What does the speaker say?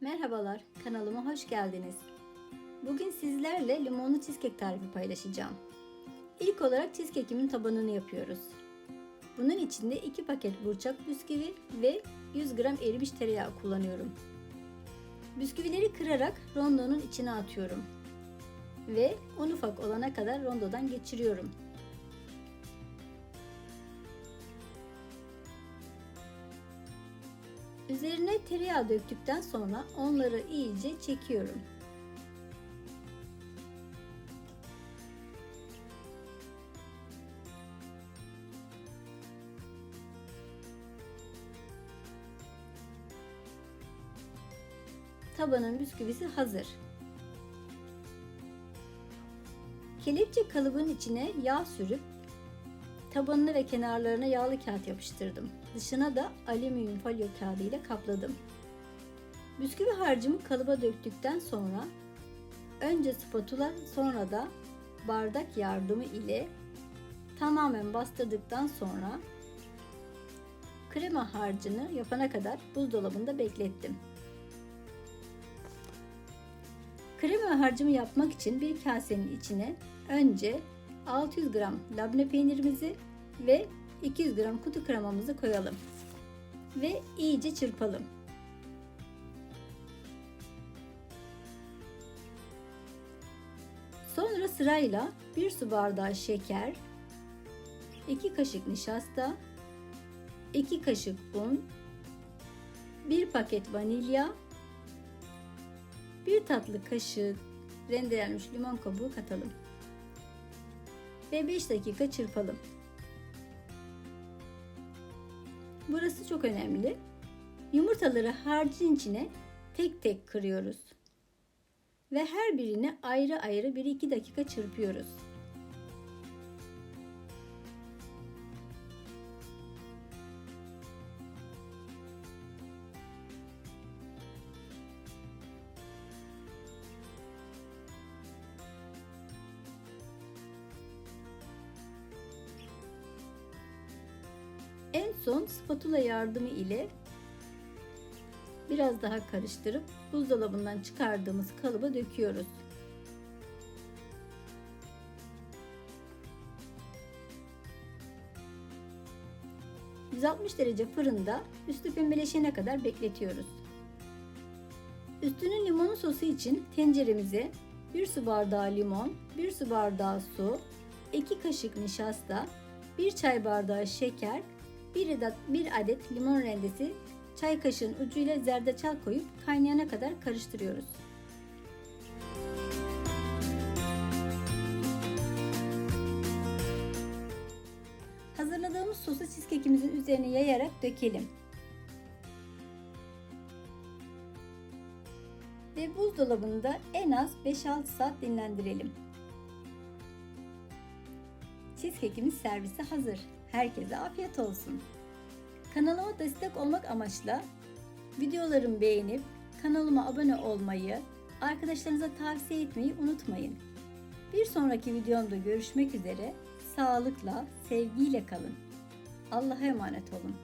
Merhabalar, kanalıma hoş geldiniz. Bugün sizlerle limonlu cheesecake tarifi paylaşacağım. İlk olarak cheesecake'imin tabanını yapıyoruz. Bunun için de 2 paket burçak bisküvi ve 100 gram erimiş tereyağı kullanıyorum. Bisküvileri kırarak rondonun içine atıyorum. Ve un ufak olana kadar rondodan geçiriyorum. Üzerine tereyağı döktükten sonra onları iyice çekiyorum. Tabanın bisküvisi hazır. Kelepçe kalıbın içine yağ sürüp tabanını ve kenarlarına yağlı kağıt yapıştırdım. Dışına da alüminyum folyo kağıdı ile kapladım. Bisküvi harcımı kalıba döktükten sonra önce spatula sonra da bardak yardımı ile tamamen bastırdıktan sonra krema harcını yapana kadar buzdolabında beklettim. Krema harcımı yapmak için bir kasenin içine önce 600 gram labne peynirimizi ve 200 gram kutu kremamızı koyalım. Ve iyice çırpalım. Sonra sırayla 1 su bardağı şeker, 2 kaşık nişasta, 2 kaşık un, 1 paket vanilya, 1 tatlı kaşığı rendelenmiş limon kabuğu katalım ve 5 dakika çırpalım. Burası çok önemli. Yumurtaları harcın içine tek tek kırıyoruz. Ve her birini ayrı ayrı 1-2 dakika çırpıyoruz. En son spatula yardımı ile biraz daha karıştırıp buzdolabından çıkardığımız kalıba döküyoruz. ...160 derece fırında üstü pembeleşene kadar bekletiyoruz. Üstünün limonu sosu için tenceremize 1 su bardağı limon, 1 su bardağı su, 2 kaşık nişasta, 1 çay bardağı şeker, 1 adet, 1 adet limon rendesi çay kaşığın ucuyla zerdeçal koyup kaynayana kadar karıştırıyoruz. Hazırladığımız sosu cheesecake'imizin üzerine yayarak dökelim. Ve buzdolabında en az 5-6 saat dinlendirelim. Cheesecake'imiz servise hazır. Herkese afiyet olsun. Kanalıma destek olmak amaçla videolarımı beğenip kanalıma abone olmayı, arkadaşlarınıza tavsiye etmeyi unutmayın. Bir sonraki videomda görüşmek üzere. Sağlıkla, sevgiyle kalın. Allah'a emanet olun.